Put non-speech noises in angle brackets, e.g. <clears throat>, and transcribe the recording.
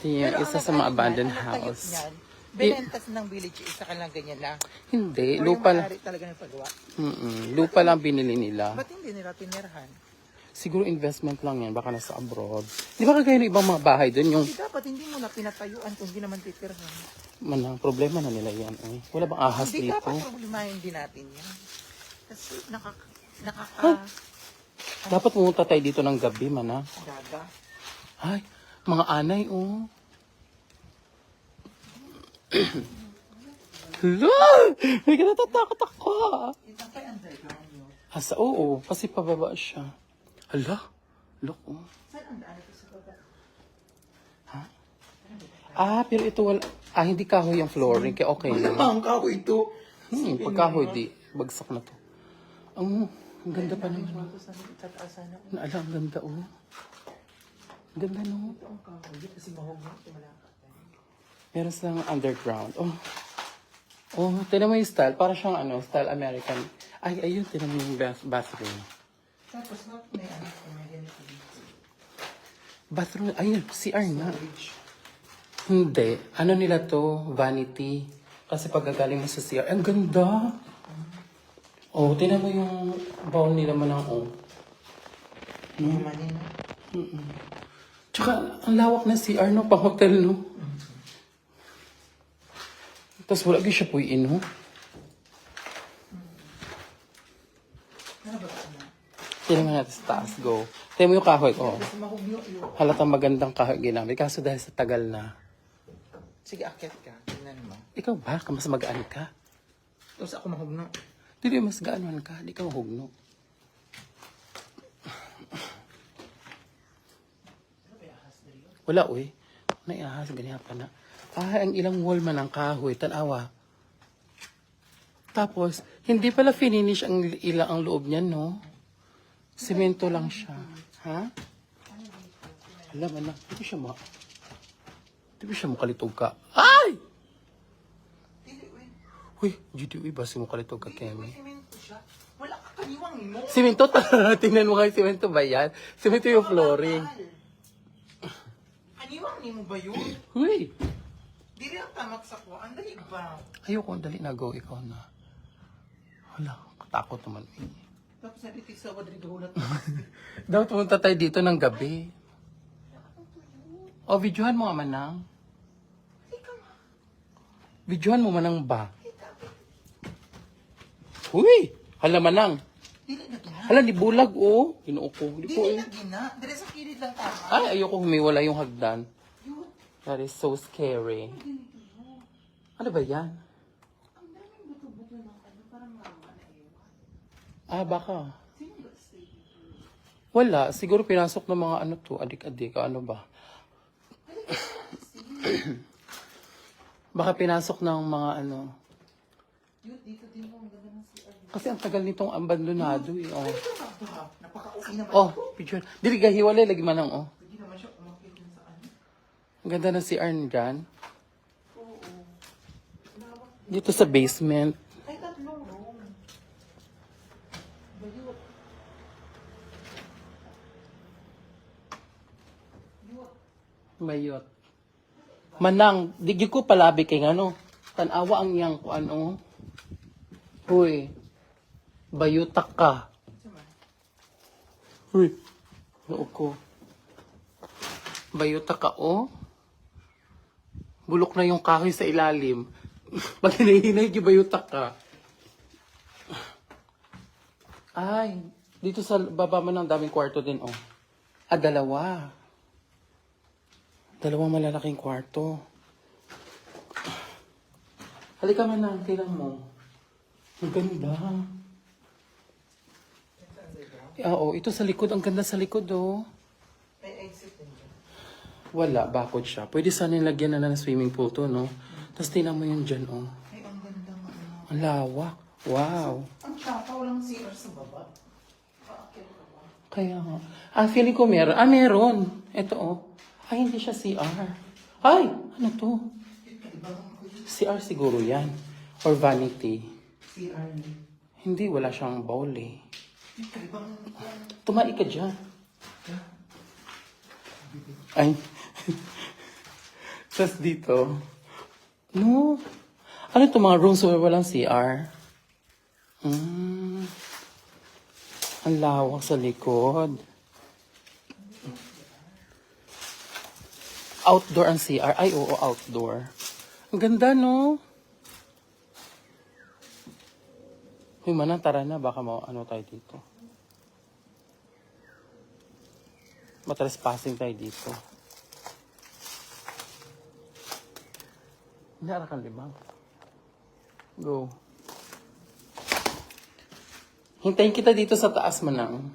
At Pero isa ang sa mga abandoned niyan, ang house. niyan, Binentas ng village isa ka lang ganyan lang. Hindi, Or lupa yung lang. may-ari talaga ng pagawa. Mm-mm, lupa lang binili nila. Ba't hindi nila tinirahan? Siguro investment lang yan, baka nasa abroad. Di ba kagaya ng ibang mga bahay doon, yung Hindi dapat hindi mo na pinatayuan kung hindi naman titirahan. manang problema na nila yan. Eh. Wala bang ahas Hindi dito? dapat problemahin din natin yan. Kasi nakaka... nakaka... Dapat pumunta tayo dito ng gabi, mana. Daga. Ay, mga anay, oh. <clears throat> Hala! May kinatatakot ako. Ito pa underground yun. Asa, oo, kasi pababa siya. Hala, look, oh. Ang baba? Ah, pero ito wala, ah, hindi kahoy yung flooring, kaya okay lang. Ang kako ito. Hmm, pag kahoy, di, bagsak na to. Ang, ang ganda pa naman. Ito sa tataasan ako. Naala, ang ganda, oh. Ganda, no? Meron silang underground. Oh. Oh, tinan mo yung style. Para siyang ano, style American. Ay, ayun, tinan mo yung bath bathroom. Tapos na may ano. Bathroom, ayun, CR nga. Hindi. Ano nila to? Vanity. Kasi pagkagaling mo sa CR, ang ganda. Oh, tinan mo yung bowl nila manang oh. Ano naman yun? Tsaka, ang lawak ng CR, no? Pang hotel, no? Tapos wala gyud siya po no? Tingnan mo natin sa taas, go. Tingnan mo yung kahoy, oh. Mahugno yun. Halatang magandang kahoy ginamit. Kaso dahil sa tagal na. Sige, akyat ka. Tingnan mo. Ikaw ba? Mas magaan ka? Tapos ako mahugno. Dili mas gaanon ka. Di ka mahugno. Wala, uy. Naiahas, ganyan pa na. Ah, ang ilang wall man ang kahoy. Tanawa. Tapos, hindi pala finish ang ilang ang loob niyan, no? Semento lang siya. Ha? Alam, anak. Di ba siya ma... Di ba siya makalitog ka? Ay! Dili, wait. Uy, GDUI ba si makalitog ka, Kemi? Wala ka kaniwang mo. Simento, <laughs> tingnan mo nga yung simento ba yan? Simento yung flooring. Kaniwang ni mo ba yun? Uy! Dili ang tamak sa ko. Ang dali ba? Ayoko, dali na go, ikaw na. Hala, katakot naman. eh. Tapos naritig sa wadri gahulat. <laughs> Dapat pumunta tayo dito ng gabi. O, videohan mo nga manang. Videohan mo manang ba? Uy! Hala manang. Dili na gina. Hala, ni bulag, oh. Ginoo ko. Di ko Dili eh. na gina. Sa kilid lang tama. Ay, ayoko humiwala yung hagdan. Yun. That is so scary. Ano ba yan? Ang daming buto-buto ng ano. Parang ewan. Ah, baka. Wala. Siguro pinasok ng mga ano to, adik-adik, ano ba? <coughs> Baka pinasok ng mga ano. Yun, dito din mo. Ang ganda ng CR. Kasi ang tagal nitong abandonado eh. Oh, na? Napaka-okay naman. oh picture. Dili gahiwalay, lagi man ang oh. Pwede naman siya umakit dun sa ano. Ang ganda ng CR dyan. Dito sa basement. Ay, tatlong room. Bayot. Mayot. Manang, di ko palabi kay ano. Tanawa ang iyang kung ano. Uy. Bayutak ka. Uy. Noo ko. Bayutak ka, oh. Bulok na yung kahoy sa ilalim. <laughs> Pag hinahinay, yung bayutak ka. Ay, dito sa baba man ang daming kwarto din, oh. Ah, dalawa. Dalawang malalaking kwarto. Halika man lang, tingnan mo. Ang ganda. Ah, Oo, ito sa likod. Ang ganda sa likod, oh. May exit din dyan. Wala, bakod siya. Pwede sana lagyan na ng swimming pool to, no? Tapos tingnan mo yun dyan, oh. Ay, ang ganda nga. ano. Ang lawak. Wow. Ang tsaka, walang CR sa baba. Paakit ka ba? Kaya nga. Ah, feeling ko meron. Ah, meron. Ito, oh. Ay, hindi siya CR. Ay, ano to? CR siguro yan. Or vanity. CR. Hindi, wala siyang bowl, eh. Tumai ka dyan. Ay. Tapos dito. No. Ano itong mga rooms where walang CR? Hmm. Ang lawak sa likod. Outdoor ang CR. Ay, oo, outdoor. Ang ganda, no? Uy, manang, tara na. Baka mo, ano tayo dito. Matrespassing tayo dito. Hindi, arakan limang. Go. Hintayin kita dito sa taas manang.